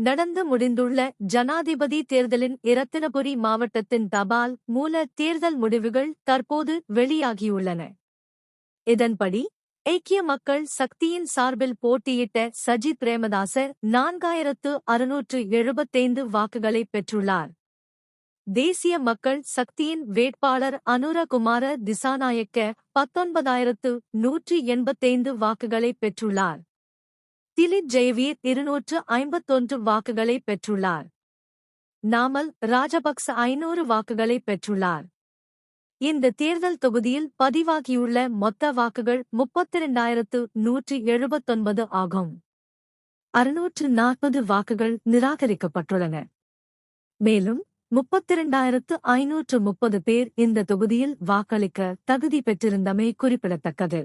நடந்து முடிந்துள்ள ஜனாதிபதி தேர்தலின் இரத்தினபுரி மாவட்டத்தின் தபால் மூல தேர்தல் முடிவுகள் தற்போது வெளியாகியுள்ளன. இதன்படி ஐக்கிய மக்கள் சக்தியின் சார்பில் போட்டியிட்ட சஜித் பிரேமதாச நான்காயிரத்து அறுநூற்று எழுபத்தைந்து வாக்குகளை பெற்றுள்ளார். தேசிய மக்கள் சக்தியின் வேட்பாளர் அனுரகுமார திசாநாயக்க பத்தொன்பதாயிரத்து நூற்றி எண்பத்தைந்து வாக்குகளை பெற்றுள்ளார். திலித் ஜெயவீர் இருநூற்று ஐம்பத்தொன்று வாக்குகளை பெற்றுள்ளார். நாமல் ராஜபக்ச ஐநூறு வாக்குகளை பெற்றுள்ளார். இந்த தேர்தல் தொகுதியில் பதிவாகியுள்ள மொத்த வாக்குகள் முப்பத்திரண்டாயிரத்து நூற்றி எழுபத்தொன்பது ஆகும். அறுநூற்று நாற்பது வாக்குகள் நிராகரிக்கப்பட்டுள்ளன. மேலும் முப்பத்திரண்டாயிரத்து ஐநூற்று முப்பது பேர் இந்த தொகுதியில் வாக்களிக்க தகுதி பெற்றிருந்தமை குறிப்பிடத்தக்கது.